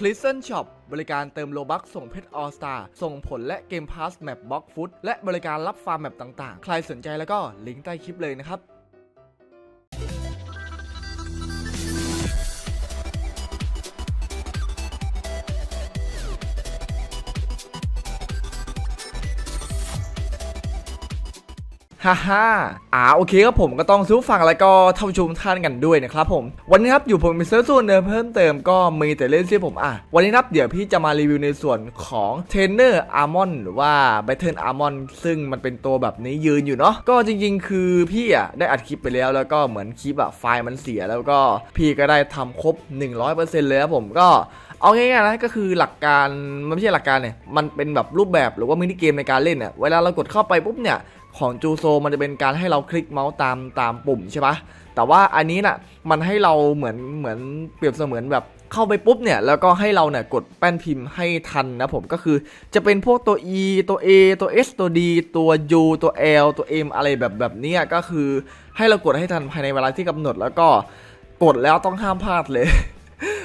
คลิสเซนช็อปบริการเติมโลบัคส่งเพชรออสตาส่งผลและเกมพาสแมปบล็อกฟุตและบริการรับฟาร์มแมปต่างๆ ใครสนใจแล้วก็ลิงก์ใต้คลิปเลยนะครับ ฮ่าฮ่าอ่าโอเคครับผมก็ต้องซื้อฟังแล้วก็ท่านชมท่านกันด้วยนะครับผม วันนี้ครับอยู่ผมมีเซิร์ฟส่วนเดิมเพิ่มเติมก็มีแต่เล่นที่ผมอะ วันนี้ครับเดี๋ยวพี่จะมารีวิวในส่วนของเทรนเนอร์อาร์มอนหรือว่าแบทเทิลอาร์มอนซึ่งมันเป็นตัวแบบนี้ยืนอยู่เนาะก็จริงๆ คือพี่อะได้อัดคลิปไปแล้วแล้วก็เหมือนคลิปอะไฟล์มันเสียแล้วก็พี่ก็ได้ทำครบ 100%เลยครับผมก็เอาง่ายๆนะก็คือหลักการมันไม่ใช่หลักการเนี่ยมันเป็นแบบรูปแบบหรือว่ามินิเกมในการเล่นเนี่ยเวลาเรากดเข้าไปปุ๊บเนี่ย ของจูโซมันจะเป็นการให้เราคลิกเมาส์ตามตามปุ่มใช่ปะแต่ว่าอันนี้น่ะมันให้เราเหมือนเหมือนเปรียบเสมือนแบบเข้าไปปุ๊บเนี่ยแล้วก็ให้เราเนี่ยกดแป้นพิมพ์ให้ทันนะผมก็คือจะเป็นพวกตัว E ตัว A ตัว S ตัว D ตัว U ตัว L ตัว M อะไรแบบแบบนี้ก็คือให้เรากดให้ทันภายในเวลาที่กำหนดแล้วก็กดแล้วต้องห้ามพลาดเลย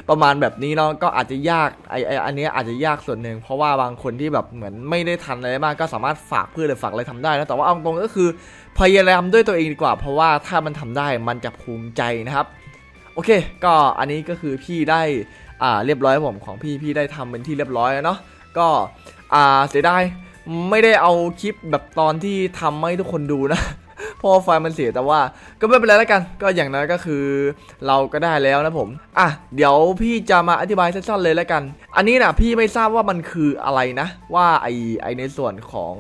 ประมาณแบบนี้เนาะก็อาจจะยากไอไออันนี้อาจจะยากส่วนหนึ่งเพราะว่าบางคนที่แบบเหมือนไม่ได้ทันอะไรมากก็สามารถฝากเพื่อนหรือฝากอะไรทำได้นะแต่ว่าเอาตรงก็คือพยายามด้วยตัวเองดีกว่า เพราะว่าถ้ามันทำได้มันจะภูมิใจนะครับโอเค ก็อันนี้ก็คือพี่ได้อ่าเรียบร้อยผมของพี่พี่ได้ทำเป็นที่เรียบร้อยแล้วเนาะก็อ่าเสียดายไม่ได้เอาคลิปแบบตอนที่ทำให้ทุกคนดูนะ เพราะไฟล์มันเสียแต่ว่า ก็ไม่เป็นไรแล้วกัน ก็อย่างนั้นก็คือ เราก็ได้แล้วนะผมอะเดี๋ยวพี่จะมาอธิบายสั้นๆเลยแล้วกัน อันนี้นะพี่ไม่ทราบว่ามันคืออะไรนะ ว่าไอไอในส่วนของ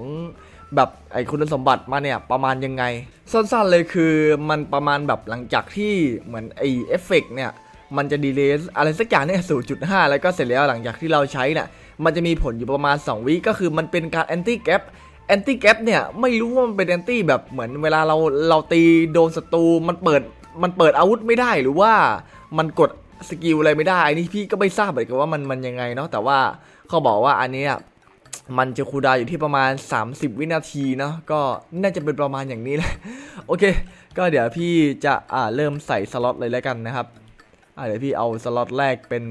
แบบไอคุณสมบัติมาเนี่ยประมาณยังไง สั้นๆเลยคือมันประมาณแบบหลังจากที่เหมือนไอเอฟเฟกเนี่ยมันจะดีเลย์อะไรสักอย่างเนี่ย0.5 แล้วก็เสร็จแล้วหลังจากที่เราใช้เนี่ยมันจะมีผลอยู่ประมาณ 2 วิก็คือมันเป็นการแอนตี้แกป แอนตี้แก๊ปเนี่ยไม่รู้ว่ามันเป็นแอนตี้แบบเหมือนเวลาเราเราตีโดนศัตรูมันเปิดมันเปิดอาวุธไม่ได้หรือว่ามันกดสกิลอะไรไม่ได้อันนี้พี่ก็ไม่ทราบเหมือนกันว่ามันมันยังไงเนาะแต่ว่าเขาบอกว่าอันนี้มันจะคูดาอยู่ที่ประมาณ 30 วินาทีเนาะก็น่าจะเป็นประมาณอย่างนี้แหละโอเค ก็เดี๋ยวพี่จะอ่าเริ่มใส่สล็อตเลยแล้วกันนะครับอะเดี๋ยวพี่เอาสล็อตแรกเป็น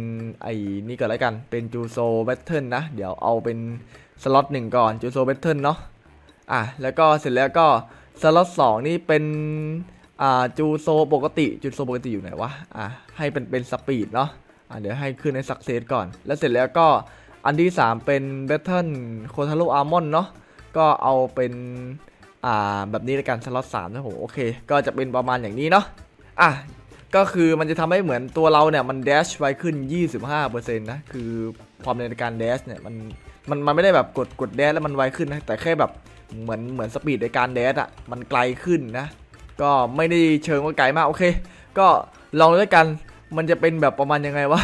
ไอ้นี่ก่อนแล้วกันเป็นจูโซแบทเทิลนะ เดี๋ยวเอาเป็น สล็อตหนึ่งก่อนจูโซแบทเทิลเนาะอะแล้วก็เสร็จแล้วก็สล็อตสองนี่เป็นอ่าจูโซปกติจูโซปกติอยู่ไหนวะอะให้เป็นเป็นสปีดเนาะอะเดี๋ยวให้ขึ้นในสักเซสก่อน แล้วเสร็จแล้วก็อันที่สามเป็นแบทเทิลโคทาโรอาร์มอนเนาะก็เอาเป็นอ่าแบบนี้แล้วกันสล็อตสามนะผมโอเค ก็จะเป็นประมาณอย่างนี้เนาะอะก็คือมันจะทำให้เหมือนตัวเราเนี่ย มัน dash ไวขึ้น 25%นะ คือความเร็วในการ dash เนี่ย มัน มันมันไม่ได้แบบกดกด dash แล้วมันไวขึ้นนะแต่แค่แบบเหมือนเหมือนสปีดในการ dash อะมันไกลขึ้นนะ ก็ไม่ได้เชิงว่าไกลมากโอเค ก็ลองด้วยกันมันจะเป็นแบบประมาณยังไงวะ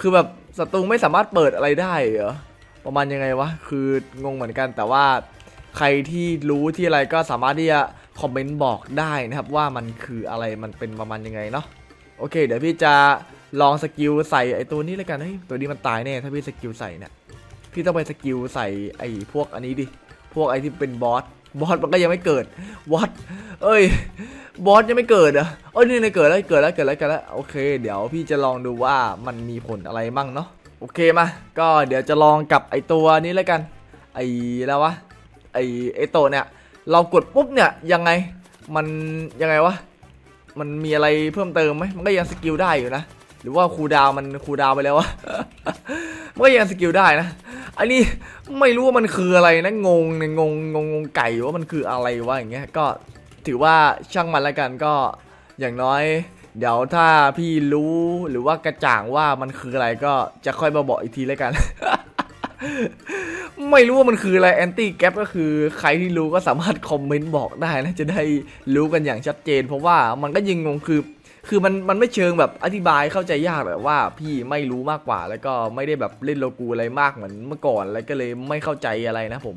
คือแบบศัตรูไม่สามารถเปิดอะไรได้เหรอประมาณยังไงวะคืองงเหมือนกันแต่ว่าใครที่รู้ที่อะไรก็สามารถที่จะคอมเมนต์บอกได้นะครับว่ามันคืออะไรมันเป็นประมาณยังไงเนาะโอเค เดี๋ยวพี่จะลองสกิลใส่ไอตัวนี้แล้วกันเฮ้ยตัวนี้มันตายแน่ถ้าพี่สกิลใส่เนี่ย พี่ต้องไปสกิลใส่ไอ้พวกอันนี้ดิ พวกไอ้ที่เป็นบอส บอสมันก็ยังไม่เกิดวอตเอ้ย บอสยังไม่เกิดเหรอเอ้ยนี่เกิดแล้วเกิดแล้วเกิดแล้วเกิดแล้วโอเค เดี๋ยวพี่จะลองดูว่ามันมีผลอะไรมั่งเนาะ โอเคมา ก็เดี๋ยวจะลองกับไอ้ตัวนี้แล้วกัน ไอ้แล้ววะ ไอ้ไอ้โตเนี่ย เรากดปุ๊บเนี่ยยังไง มันยังไงวะ มันมีอะไรเพิ่มเติมไหมมันก็ยังสกิลได้อยู่นะ หรือว่าคูดาวมันคูดาวไปแล้ววะมันก็ยังสกิลได้นะอันนี้ไม่รู้ว่ามันคืออะไรนะงงเนี่ยงงงงงไก่ว่ามันคืออะไรวะอย่างเงี้ยก็ถือว่าช่างมันล้วกันก็อย่างน้อย เดี๋ยวถ้าพี่รู้หรือว่ากระจ่างว่ามันคืออะไรก็จะค่อยมาบอกอีกทีแล้วกัน ไม่รู้ว่ามันคืออะไรแอนตี้แกปก็คือใครที่รู้ก็สามารถคอมเมนต์บอกได้นะจะได้รู้กันอย่างชัดเจน เพราะว่ามันก็ยิงงงคือ คือมันมันไม่เชิงแบบอธิบายเข้าใจยากแบบว่าพี่ไม่รู้มากกว่า แล้วก็ไม่ได้แบบเล่นโลกูอะไรมากเหมือนเมื่อก่อนแล้วก็เลยไม่เข้าใจอะไรนะผม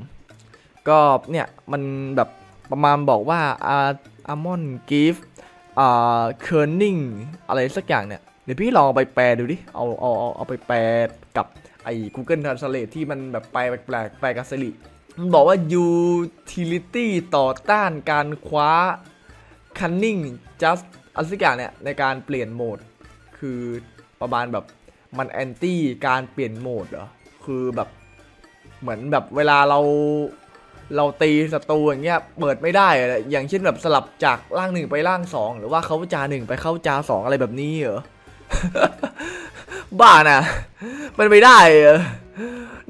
ก็เนี่ยมันแบบประมาณบอกว่าอาอามอนกิฟอ่าเคิร์นิงอะไรสักอย่างเนี่ยเดี๋ยวพี่ลองเอาไปแปลดูดิ เอาเอาเอาเอาไปแปลกับไอ้ Google Translate ที่มันแบบแปลแปลกแปลกับสิริมันบอกว่า utility ต่อต้านการคว้า cunning just อะไรสักอย่างเนี่ยในการเปลี่ยนโหมด คือประมาณแบบมันแอนตี้การเปลี่ยนโหมดเหรอคือแบบเหมือนแบบเวลาเราเราตีศัตรูอย่างเงี้ยเปิดไม่ได้อะไรอย่างเช่นแบบสลับจากร่างหนึ่งไปร่างสองหรือว่าเขาจาหนึ่งไปเข้าจาสองอะไรแบบนี้เหรอบ้านะมันไม่ได้เหรอ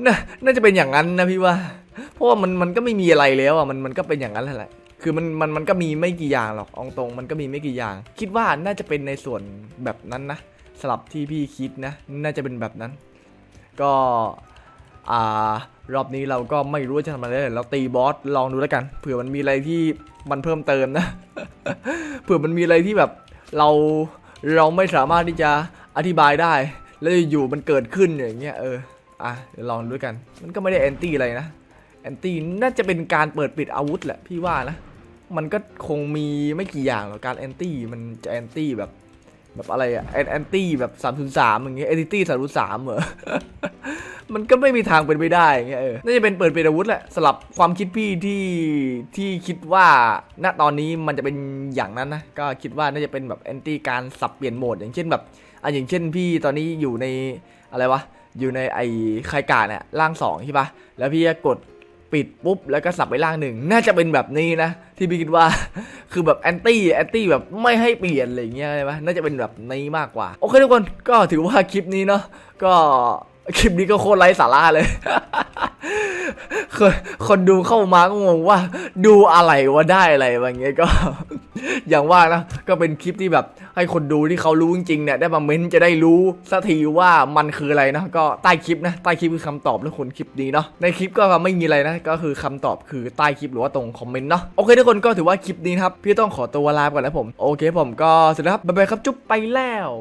น่าน่าจะเป็นอย่างนั้นนะพี่ว่า เพราะว่ามันมันก็ไม่มีอะไรแล้วอะมันมันก็เป็นอย่างนั้นแหละ คือมันมันมันก็มีไม่กี่อย่างหรอกอาตรงมันก็มีไม่กี่อย่าง คิดว่าน่าจะเป็นในส่วนแบบนั้นนะสลับที่พี่คิดนะ น่าจะเป็นแบบนั้น ก็อ่ารอบนี้เราก็ไม่รู้จะทำอะไรเลยเราตีบอสลองดูแล้วกัน เผื่อมันมีอะไรที่มันเพิ่มเติมนะ เผื่อมันมีอะไรที่แบบเราเราไม่สามารถที่จะอธิบายได้ แล้วอยู่มันเกิดขึ้นอย่างเงี้ยเอออะเดี๋ยวลองดูกัน มันก็ไม่ได้แอนตี้อะไรนะแอนตี้น่าจะเป็นการเปิดปิดอาวุธแหละพี่ว่านะ มันก็คงมีไม่กี่อย่างหรอกการแอนตี้มันจะแอนตี้แบบแบบอะไรอะแอนแอนตี้แบบ3ามศูนย์สามอย่างเงี้ยแอนตี้สามศูนย์สามเหรอมันก็ไม่มีทางเป็นไปได้เงี้ยเออน่าจะเป็นเปิดเปิดอาวุธแหละสลับความคิดพี่ที่ที่คิดว่าณตอนนี้มันจะเป็นอย่างนั้นนะก็คิดว่าน่าจะเป็นแบบแอนตี้การสับเปลี่ยนโหมด อย่างเช่นแบบอะอย่างเช่นพี่ตอนนี้อยู่ในอะไรวะอยู่ในไอ้ไคกาเนี่ยร่างสองใช่ปะแล้วพี่ก็กด ปิดปุ๊บแล้วก็สับไปล่างหนึ่งน่าจะเป็นแบบนี้นะ ที่พี่คิดว่าคือแบบแอนตี้แอนตี้แบบไม่ให้เปลี่ยนอะไรเงี้ยใช่ไหมน่าจะเป็นแบบนี้มากกว่า โอเคทุกคนก็ถือว่าคลิปนี้เนาะก็คลิปนี้ก็โคตรไร้สาระเลย คนคนดูเข้ามาก็งงว่า ดูอะไรว่าได้อะไรแบบเงี้ยก็ อย่างว่านะก็เป็นคลิปที่แบบ ให้คนดูที่เขารู้จริงๆเนี่ยได้มาเม้นต์จะได้รู้สักทีว่ามันคืออะไรนะก็ใต้คลิปนะใต้คลิปคือคำตอบเรื่องคนคลิปนี้เนาะในคลิปก็ไม่มีอะไรนะก็คือคำตอบคือใต้คลิปหรือว่าตรงคอมเมนต์เนาะโอเคทุกคนก็ถือว่าคลิปนี้ครับพี่ต้องขอตัวลาไปก่อนแล้วผมโอเคผมก็เสร็จแล้วครับบ๊ายบายครับจุ๊บไปแล้ว